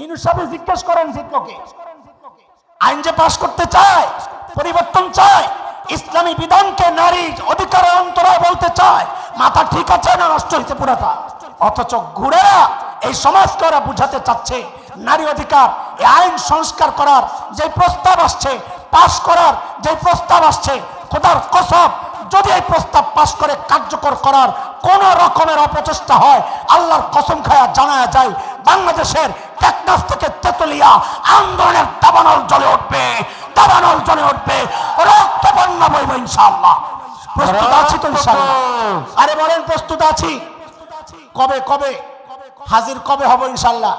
ইনুসাবে জিজ্ঞেস করেন জিতলোকে আইন যে পাশ করতে চায়, পরিবর্তন চায়, ইসলামী বিধানকে নারী অধিকার অন্তরায় বলতে চায়, মাথা ঠিক আছে না নষ্ট হয়েছে পুরাটা অথচ ঘুরে এই সমাজকে ওরা বুঝাতে চাচ্ছে, নারী অধিকার, এই আইন সংস্কার করার যে প্রস্তাব আসছে, পাশ করার যে প্রস্তাব আসছে, খোদার কসব যদি এই প্রস্তাব পাশ করে কার্যকর করার কোন রকমের অপচেষ্টা হয় আল্লাহর কসম খায়া জানা যায় বাংলাদেশের টেকনাফ থেকে তেতুলিয়া আন্দোলনের দাবানল জ্বলে উঠবে দাবানল জ্বলে উঠবে রক্ত বন্যা বইব ইনশাআল্লাহ। প্রস্তুত আছি তো ইনশাআল্লাহ। আরে বলেন প্রস্তুত আছি। কবে কবে? হাজির কবে হব ইনশাআল্লাহ?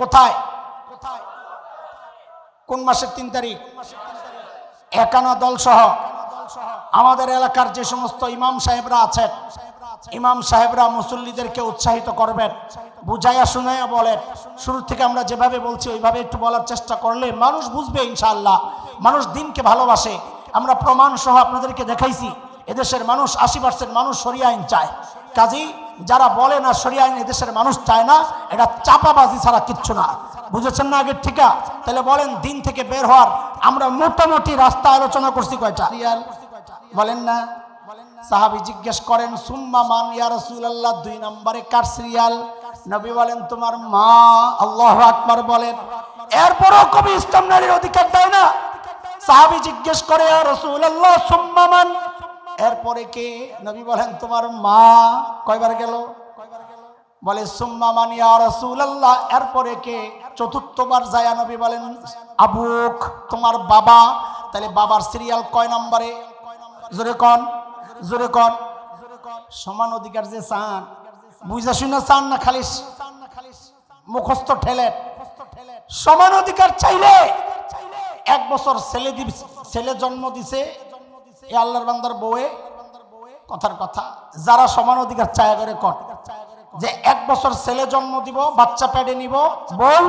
কোথায়? কোন মাসের তিন তারিখ? একানা দল সহ আমাদের এলাকার যে সমস্ত ইমাম সাহেবরা আছেন, ইমাম সাহেবরা মুসল্লিদেরকে উৎসাহিত করবেন, বুঝাইয়া শুনাইয়া বলেন। শুরু থেকে আমরা যেভাবে বলছি, ওইভাবে একটু বলার চেষ্টা করলে মানুষ বুঝবে ইনশাআল্লাহ, মানুষ দিনকে ভালোবাসে। আমরা প্রমাণ সহ আপনাদেরকে দেখাইছি, এদেশের মানুষ আশি পার্সেন্ট মানুষ সরিয়া আইন চায়। কাজী যারা বলে না সরিয়া আইন এদেশের মানুষ চায় না, এটা চাপাবাজি ছাড়া কিচ্ছু না। বুঝেছেন না আগের ঠিকা? তাহলে বলেন, দিন থেকে বের হওয়ার আমরা মোটামুটি রাস্তা আলোচনা করছি কয়টা? বলেন না? সাহাবি জিজ্ঞেস করেন, সুম্মা মান ইয়া রাসূলুল্লাহ? দুই নম্বরে, কার সিরিয়াল? নবী বলেন, তোমার মা। আল্লাহু আকবার বলেন। এরপরও কবি ইসলাম নারীর অধিকার দেয় না। সাহাবি জিজ্ঞেস করে, ইয়া রাসূলুল্লাহ, সুম্মা মান? এরপরে কে? নবী বলেন, তোমার মা। কয়বার গেল? বলে, সুম্মা মান ইয়া রাসূলুল্লাহ। এরপরে কে? চতুর্থবার যায় নবী বলেন, আবুক, তোমার বাবা। তাহলে বাবার সিরিয়াল কয় নম্বরে? জোরে কন জোরে কন। সমান অধিকার যে চান, বুঝা শুনে চান না খালি মুখস্থ ঠেলেন সমান অধিকার চাইলে এক বছর ছেলে ছেলে জন্ম দিছে, এ আল্লাহর বান্দার বউয়ে। কথার কথা, যারা সমান অধিকার চায় করে কর। যে এক বছর ছেলে জন্ম দিব, বাচ্চা পেডে নিব, বউ,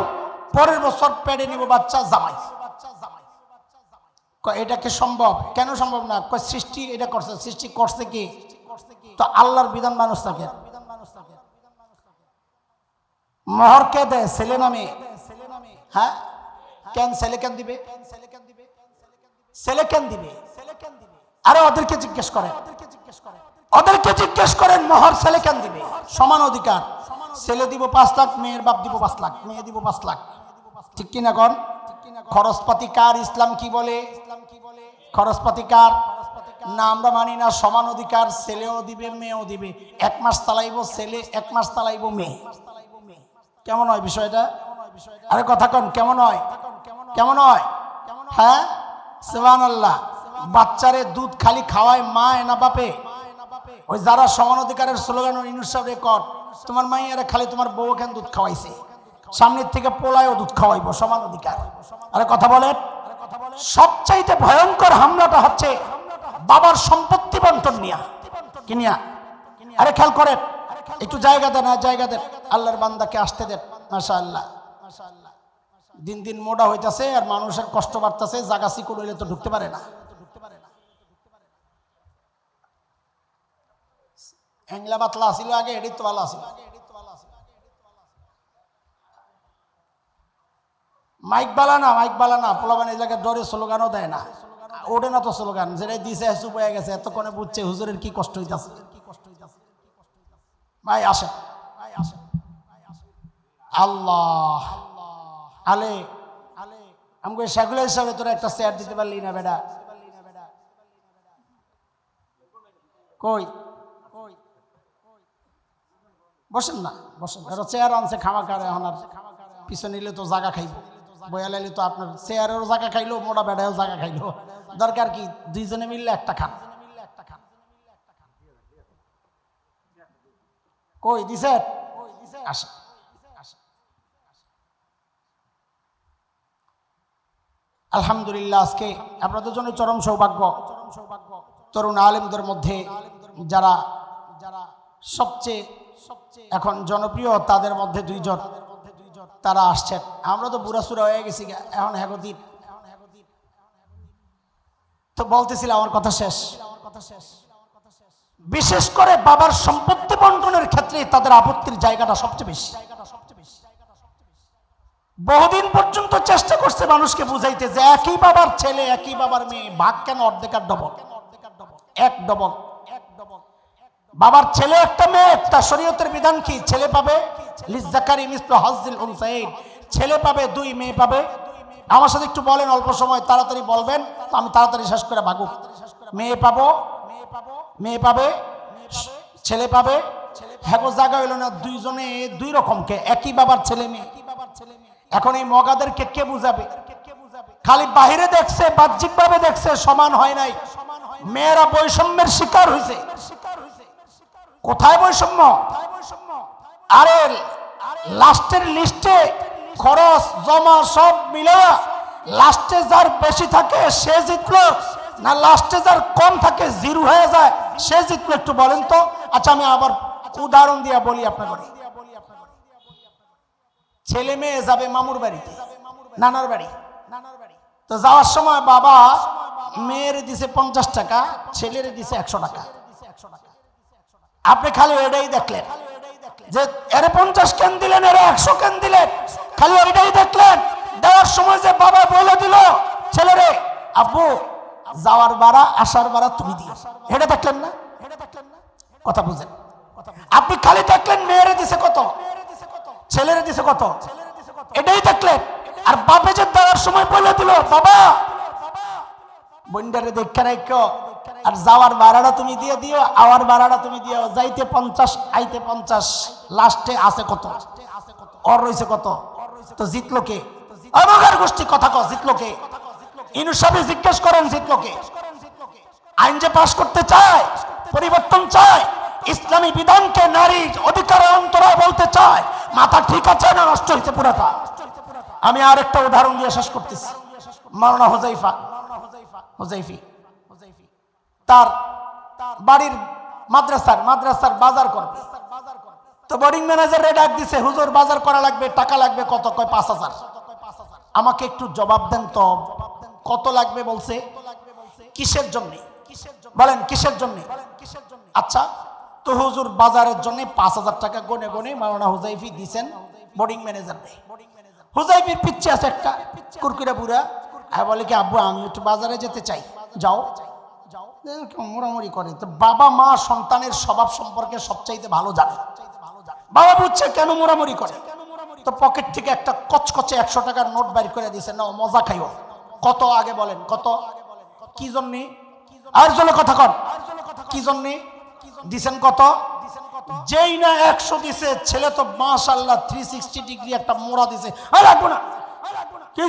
পরের বছর পেডে নিব, বাচ্চা জামাই। এটা কি সম্ভব? কেন সম্ভব না? সৃষ্টি এটা করছে। সৃষ্টি করছে কি? তো আল্লাহর বিধান মানুষ থাকে। মহর কে দেয় ছেলে নামে হ্যাঁ? কেন ছেলে কেন দিবে? ছেলে কেন দিবে? আরে ওদেরকে জিজ্ঞেস করেন। ওদেরকে জিজ্ঞেস করেন, মহর ছেলে কেন দিবে? সমান অধিকার। ছেলে দিব পাঁচ লাখ, মেয়ের বাপ দিব পাঁচ লাখ। মেয়ে দিব পাঁচ লাখ। ঠিক কিনা কন? খরচপাতি কার ইসলাম কি বলে? খরচপাতি কার না, আমরা মানি না, সমান অধিকার, ছেলেও দিবে, মেয়েও দিবে। এক মাস চালাইবো ছেলে, এক মাস চালাইবো মেয়ে। কেমন হয় বিষয়টা? আরে কথা কন, কেমন হয়? কেমন হয়? হ্যাঁ? সেবান আল্লাহ বাচ্চারে দুধ খালি খাওয়ায় মা না বাপে? ওই যারা সমান অধিকারের স্লোগান ইনুসাব রেকর্ড তোমার মাইয়ারে খালি তোমার বউ কেন দুধ খাওয়াইছে। সামনের থেকে পোলায় দুধ খাওয়াইবো, সমান অধিকার। আরে কথা বলেন। সবচাইতে ভয়ঙ্কর হামলাটা হচ্ছে বাবার সম্পত্তি বন্টন নিয়া। কিনিয়া আরে খেয়াল করেন, একটু জায়গা দেন জায়গা দেন। আল্লাহর বান্দাকে আসতে দেন মাসা আল্লাহ দিন দিন মোটা হইতাছে আর মানুষের কষ্ট বাড়তেছে, জাগা সিকুর হইলে তো ঢুকতে পারে না। হ্যাংলা বাতলা আসিল আগে এডিট তো ভালো আসিল মাইক বালা না, মাইক বালা না পোলাবান জায়গায় ডরে স্লোগানও দেয় না। ওঠে না তো স্লোগান যেটাই দিছে চুপ হয়ে গেছে, এতক্ষণে বুঝছে হুজুরের কি কষ্ট হইতাছে। ভাই আসে ভাই আসেন। আল্লাহ। আলে আলে আমাকে সেগুলো হিসাবে তোরা একটা চেয়ার দিতে পারলি না বেটা। কই? কই বসেন না, বসেন। চেয়ার আনছে খামা কারে এখন আর পিছনে নিলে তো জায়গা খাইব। বয়া লাইলে তো আপনার চেয়ারেরও জায়গা খাইলো, মোটা বেড়ায়ও জায়গা খাইলো। দরকার কি দুইজনে মিললে একটা খান? কই দিছে? আলহামদুলিল্লাহ, আজকে আপনাদের জন্য চরম সৌভাগ্য। তরুণ আলেমদের মধ্যে যারা যারা সবচেয়ে সবচেয়ে এখন জনপ্রিয়, তাদের মধ্যে দুইজন। তারা আসছেন। আমরা তো বুড়াসুরা হয়ে গেছি এখন হ্যাগদিন তো বলতেছিলাম আমার কথা শেষ। বিশেষ করে বাবার সম্পত্তি বন্টনের ক্ষেত্রে তাদের আপত্তির জায়গাটা সবচেয়ে বেশি। বহুদিন পর্যন্ত চেষ্টা করছে মানুষকে বুঝাইতে যে একই বাবার ছেলে, একই বাবার মেয়ে, ভাগ কেন অর্ধেক আর ডবল? এক ডবল। বাবার ছেলে একটা মেয়ে একটা শরীয়তের বিধান কি? ছেলে পাবে? ছেলে পাবে, দুই মেয়ে পাবে। আমার সাথে একটু বলেন, অল্প সময় তাড়াতাড়ি বলবেন, তো আমি তাড়াতাড়ি শেষ করে ভাগু। মেয়ে পাবো? মেয়ে পাবে? ছেলে পাবে? হ্যাঁ জায়গা হইল না, দুইজনে দুই রকমকে, একই বাবার ছেলে মেয়ে। এখন এই মগাদেরকে কে বুঝাবে? খালি বাহিরে দেখছে বাহ্যিক ভাবে দেখছে, সমান হয় নাই। মেয়েরা বৈষম্যের শিকার হয়েছে কোথায় বৈষম্য? আরে লাস্টের লিস্টে খরচ, জমা সব মিলে লাস্টে যার বেশি থাকে সে জিতলো, না লাস্টে যার কম থাকে জিরো হয়ে যায়, সে জিতলো একটু বলেন তো। আচ্ছা আমি আবার উদাহরণ দিয়ে বলি আপনাকে ছেলে মেয়ে যাবে মামুর বাড়িতে, নানার বাড়ি। তো যাওয়ার সময় বাবা মেয়ের দিছে পঞ্চাশ টাকা, ছেলের দিছে একশো টাকা। আপনি খালি এটাই দেখলেন। যে এরে পঞ্চাশ কেন দিলেন, এরে একশো কেন দিলেন? খালি ওইটাই দেখলেন। দেওয়ার সময় যে বাবা বলে দিল, ছেলেরে, আব্বু, যাওয়ার বাড়া আসার বাড়া তুমি দিও। এটা দেখলেন না? কথা বুঝেন। আপনি খালি দেখলেন, মেয়েরে দিছে কত? ছেলেরে দিছে কত? এটাই দেখলেন। আর বাপে যে দেওয়ার সময় বলে দিল, বাবা বন্ডারে দেখে রাখো আর যাওয়ার ভাড়াটা তুমি দিয়ে দিও, আওয়ার ভাড়াটা তুমি দিও। যাইতে পঞ্চাশ, আইতে পঞ্চাশ, লাস্টে আছে কত? ওর রয়েছে কত? তো জিতলো কে? আমাদের গোষ্ঠী কথা কো জিতলো কে? ইনুসাবে জিজ্ঞেস করেন, জিতলো কে? আইন যে পাশ করতে চায়, পরিবর্তন চায়, ইসলামী বিধানকে নারী অধিকার অন্তরায় বলতে চায়, মাথা ঠিক আছে না নষ্ট হয়েছে পুরাটা আমি আর একটা উদাহরণ দিয়ে শেষ করতেছি। মাওলানা হোজাইফা হোজাইফি তার বাড়ির মাদ্রাসার মাদ্রাসার বাজার করবে। তো বোর্ডিং ম্যানেজার ডাক দিছে, হুজুর, বাজার করা লাগবে, টাকা লাগবে, কত? কয়, পাঁচ হাজার। আমাকে একটু জবাব দেন তো, কত লাগবে বলছে? কিসের জন্য? বলেন, কিসের জন্য? আচ্ছা তো হুজুর, বাজারের জন্য পাঁচ হাজার টাকা গনে গনে মাওলানা হুজাইফি দিছেন বোর্ডিং ম্যানেজার হুজাইফির পিচ্ছে আছে একটা, কুরকুরে বুড়া। বলে কি, আব্বু আমি একটু বাজারে যেতে চাই। যাও। মোড়ামুড়ি করে। তো বাবা মা সন্তানের স্বভাব সম্পর্কে সবচাইতে ভালো জানে। বাবা বুঝছে কেন মোড়ামুড়ি করে? তো পকেট থেকে একটা কচকচে একশো টাকার নোট বাইর করে দিছে নাও মজা খাইও। কত আগে বলেন, কত? কি জন্যে? আর জন্য কথা কন। কি জন্যে? দিছেন কত? যেই না একশো দিছে, ছেলে তো মাশাল্লাহ থ্রি সিক্সটি ডিগ্রি একটা মোড়া দিছে। আর রাখব না। কি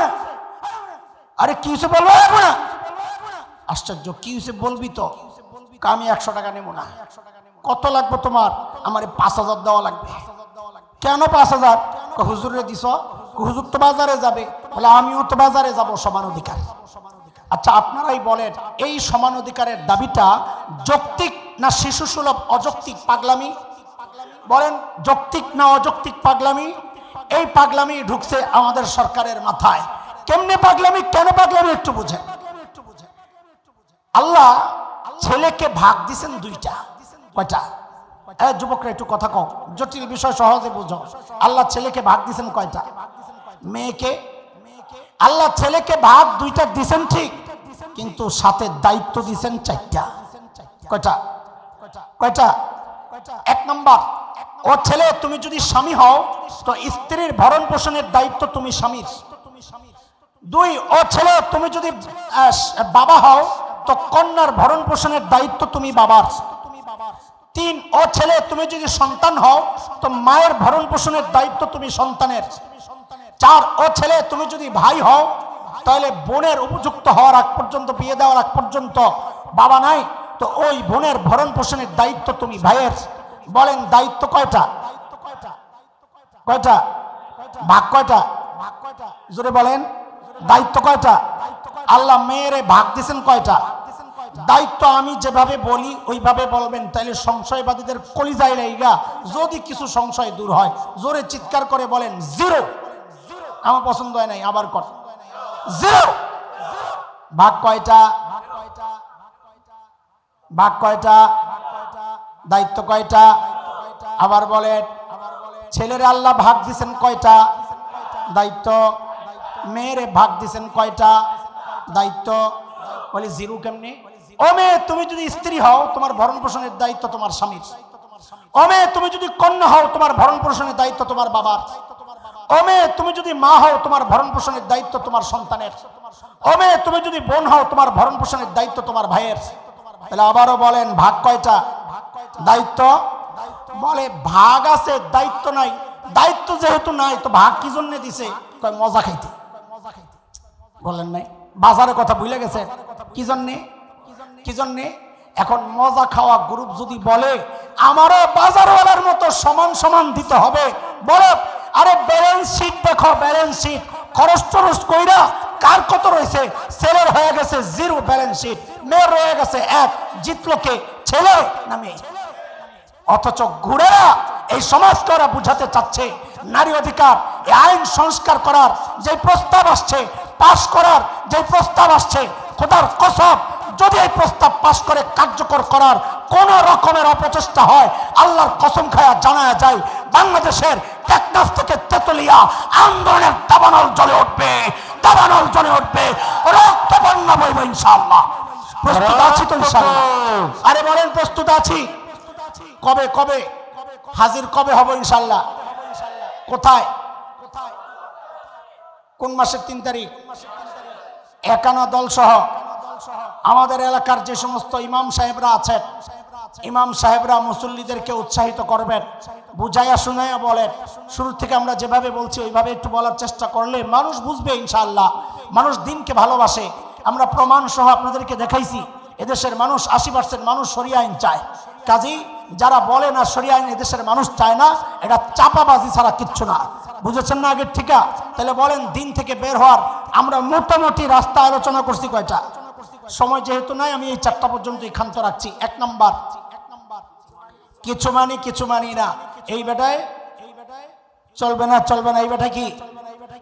না। আরে কি বলব? রাখব না। আশ্চর্য, কি হয়েছে বলবি তো? আমি একশো টাকা নেব না। কত লাগবে তোমার? আমার পাঁচ হাজার দেওয়া লাগবে। কেন পাঁচ হাজার? হুজুরে দিস হুজুর তো বাজারে যাবে। বলে, আমিও তো বাজারে যাব, সমান অধিকার। আচ্ছা আপনারাই বলেন, এই সমান অধিকারের দাবিটা যৌক্তিক না শিশু সুলভ অযৌক্তিক পাগলামি? বলেন, যৌক্তিক না অযৌক্তিক পাগলামি? এই পাগলামি ঢুকছে আমাদের সরকারের মাথায়। কেমনে পাগলামি? কেন পাগলামি? একটু বুঝেন। আল্লাহ ছেলেকে ভাগ দিছেন দুইটা। কয়টা? যুবকরা একটু কথা কও। জটিল বিষয়, সহজে বুঝো। আল্লাহ ছেলেকে ভাগ দিছেন কয়টা? মেয়েকে। আল্লাহ ছেলেকে ভাগ দুইটা দিছেন ঠিক, কিন্তু সাথে দায়িত্ব দিছেন চারটা। কয়টা? কয়টা? এক নম্বর, ও ছেলে, তুমি যদি স্বামী হও, তো স্ত্রীর ভরণ পোষণের দায়িত্ব তুমি স্বামীর। দুই, ও ছেলে, তুমি যদি বাবা হও তো কন্যার ভরণ পোষণের দায়িত্ব তুমি বাবার। তিন, ও ছেলে, তুমি যদি সন্তান হও, তো মায়ের ভরণ পোষণের দায়িত্ব তুমি সন্তানের। চার, ও ছেলে, তুমি যদি ভাই হও, তাহলে বোনের উপযুক্ত হওয়ার আগ পর্যন্ত, বিয়ে দেওয়ার আগ পর্যন্ত বাবা নাই, তো ওই বোনের ভরণ পোষণের দায়িত্ব তুমি ভাইয়ের। বলেন, দায়িত্ব কয়টা? কয়টা? ভাগ কয়টা? জোরে বলেন, দায়িত্ব কয়টা? আল্লাহ মেয়েরে ভাগ দিছেন কয়টা? দায়িত্ব আমি যেভাবে বলি, ওইভাবে বলবেন। তাইলে সংশয়বাদীদের কলিজাই লাইগা। যদি কিছু সংশয় দূর হয়, জোরে চিৎকার করে বলেন, জিরো। আমার পছন্দ হয় নাই, আবার কর। জিরো! ভাগ কয়টা? ভাগ কয়টা? দায়িত্ব কয়টা? আবার বলেন, ছেলের আল্লাহ ভাগ দিছেন কয়টা? দায়িত্ব, মেয়েরে ভাগ দিছেন কয়টা? দায়িত্ব। বলি, জিরু কেমনি? মেয়ে, তুমি যদি স্ত্রী হও, তোমার ভরণ পোষণের দায়িত্ব তোমার স্বামীর। মেয়ে, তুমি যদি কন্যা হও, তোমার ভরণ পোষণের দায়িত্ব তোমার বাবার। মেয়ে, তুমি যদি মা হও, তোমার ভরণ পোষণের দায়িত্ব তোমার সন্তানের। মেয়ে, তুমি যদি বোন হও, তোমার ভরণ পোষণের দায়িত্ব তোমার ভাইয়ের। তাহলে আবারও বলেন, ভাগ কয়টা? দায়িত্ব? বলে, ভাগ আছে, দায়িত্ব নাই। দায়িত্ব যেহেতু নাই, তো ভাগ কি জন্য দিছে? কয়, মজা খাইতে। বলেন নাই? বাজারের কথা ভুলে গেছে? কি জন্যে? কি জন্যে? এখন মজা খাওয়া গ্রুপ যদি বলে, আমারও বাজারওয়ালার মতো সমান সমান দিতে হবে। বলো, আরে ব্যালেন্স শিট দেখো ব্যালেন্স শিট খরচ টরচ কইরা কার কত রয়েছে? ছেলের হয়ে গেছে জিরো ব্যালেন্স শিট মেয়ের রয়ে গেছে এক। জিতলো কে? ছেলে না মেয়ে? অথচ ঘুরেরা এই সমাজকে ওরা বুঝাতে চাচ্ছে, নারী অধিকার আইন সংস্কার করার যে প্রস্তাব আসছে পাশ করার যে প্রস্তাব আসছে, খোদার কসব যদি এই প্রস্তাব পাশ করে কার্যকর করার কোন রকমের অপচেষ্টা হয়, আল্লাহর কসম খায়া জানা যায়, বাংলাদেশের টেকনাফ থেকে তেতুলিয়া আন্দোলনের দাবানল জ্বলে উঠবে, দাবানল জ্বলে উঠবে রক্ত বন্যা বইব ইনশাআল্লাহ। প্রস্তুত আছি তো আরে বলেন, প্রস্তুত আছি। কবে কবে? হাজির কবে হব ইনশাল্লাহ কোথায়? কোন মাসের তিন তারিখ? একানা দল সহ আমাদের এলাকার যে সমস্ত ইমাম সাহেবরা আছেন, ইমাম সাহেবরা মুসল্লিদেরকে উৎসাহিত করবেন, বুঝাইয়া শুনাইয়া বলেন। শুরু থেকে আমরা যেভাবে বলছি, ওইভাবে একটু বলার চেষ্টা করলে মানুষ বুঝবে ইনশাআল্লাহ, মানুষ দিনকে ভালোবাসে। আমরা প্রমাণ সহ আপনাদেরকে দেখাইছি, এদেশের মানুষ আশি পার্সেন্ট মানুষ সরিয়া আইন চায় কাজেই যারা বলে না সরিয়া আইন এদেশের মানুষ চায় না, এটা চাপাবাজি ছাড়া কিচ্ছু না। বুঝেছেন না আগের ঠিকা তাহলে বলেন দিন থেকে বের হওয়ার আমরা মোটামুটি রাস্তা আলোচনা করছি কয়টা? সময় যেহেতু নাই, আমি এই চারটা পর্যন্ত ক্ষান্ত রাখছি। এক নম্বর। কিছু মানি কিছু মানি না। এই বেটায়? চলবে না চলবে না। এই বেটা কি?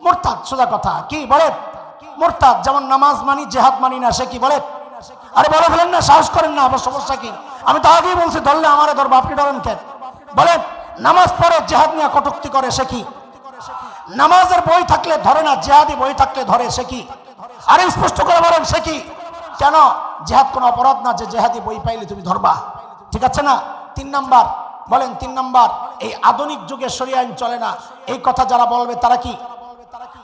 মোরতাদ। সোজা কথা। কি বলে মোরতাদ। যেমন নামাজ মানি, জেহাদ মানি না, সে কি বলে আরে বলে ফেলেন না, সাহস করেন না, আমার সমস্যা কি? আমি তো আগেই বলছি, ধরলে আমারে ধরবো আপনি ধরেন কেন? বলেন, নামাজ পড়ে জেহাদ নিয়ে কটুক্তি করে সে কি? নামাজের বই থাকলে ধরে না, জেহাদি বই থাকলে ধরে সে কি? আরে স্পষ্ট করে বলেন, সে কি? কেন? জেহাদ কোনো অপরাধ না যে জেহাদি বই পাইলে তুমি ধরবা? ঠিক আছে না? তিন নাম্বার, বলেন তিন নাম্বার, এই আধুনিক যুগে সরিয়া আইন চলে না। এই কথা যারা বলবে তারা কি?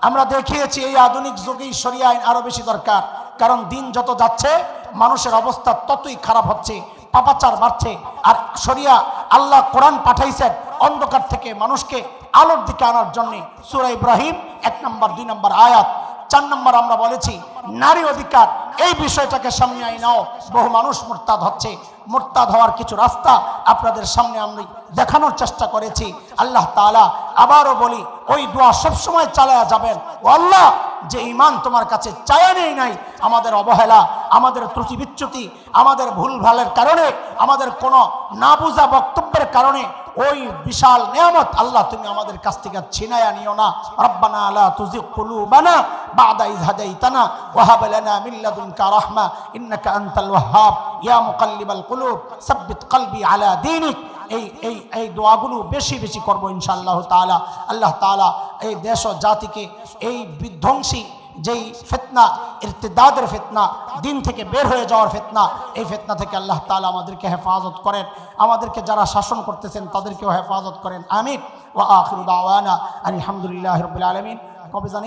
আমরা দেখিয়েছি, এই আধুনিক যুগেই সরিয়া আইন আরও বেশি দরকার। কারণ দিন যত যাচ্ছে মানুষের অবস্থা ততই খারাপ হচ্ছে, পাপাচার বাড়ছে। আর সরিয়া আল্লাহ কোরআন পাঠাইছেন অন্ধকার থেকে মানুষকে আলোর দিকে আনার জন্য। সুরা ইব্রাহিম এক নম্বর, দুই নম্বর আয়াত। চার নম্বর আমরা বলেছি, নারী অধিকার, এই বিষয়টাকে সামনে আই নাও। বহু মানুষ মোরতাদ হচ্ছে। মোরতাদ হওয়ার কিছু রাস্তা আপনাদের সামনে আমি দেখানোর চেষ্টা করেছি। আল্লাহ তাআলা আবারও বলি, ওই দোয়া সবসময় চালায়া যাবেন। ও আল্লাহ যে ইমান তোমার কাছে চায়া নেই নাই, আমাদের অবহেলা, আমাদের ত্রুটি বিচ্যুতি, আমাদের ভুল ভালের কারণে, আমাদের কোনো না বুঝা বক্তব্যের কারণে, ওই বিশাল নিয়ামত আল্লাহ তুমি আমাদের কাছ থেকে ছিনায়া নিও না। রব্বানা লা তুজিগ কুলুবানা বাদা ইয হাদাইতানা ওয়া হাব লানা মিন লাদুনকা রাহমা ইন্নাকা আনতাল ওয়াহ্হাব। ইয়া মুকাল্লিবাল কুলুব, সাব্বিত কলবি আলা দীনিক। এই এই এই দোয়াগুলো বেশি বেশি করব ইনশাআল্লাহ তাআলা। আল্লাহ তাআলা এই দেশ ও জাতিকে এই বিধ্বংসী যেই ফেতনা, ইরতিদাদের ফেতনা, দিন থেকে বের হয়ে যাওয়ার ফেতনা, এই ফেতনা থেকে আল্লাহ তাআলা আমাদেরকে হেফাজত করেন। আমাদেরকে যারা শাসন করতেছেন তাদেরকেও হেফাজত করেন। আমিন। ওয়া আখিরু দাওয়ানা আলহামদুলিল্লাহি রাব্বিল আলামিন। কবে জানি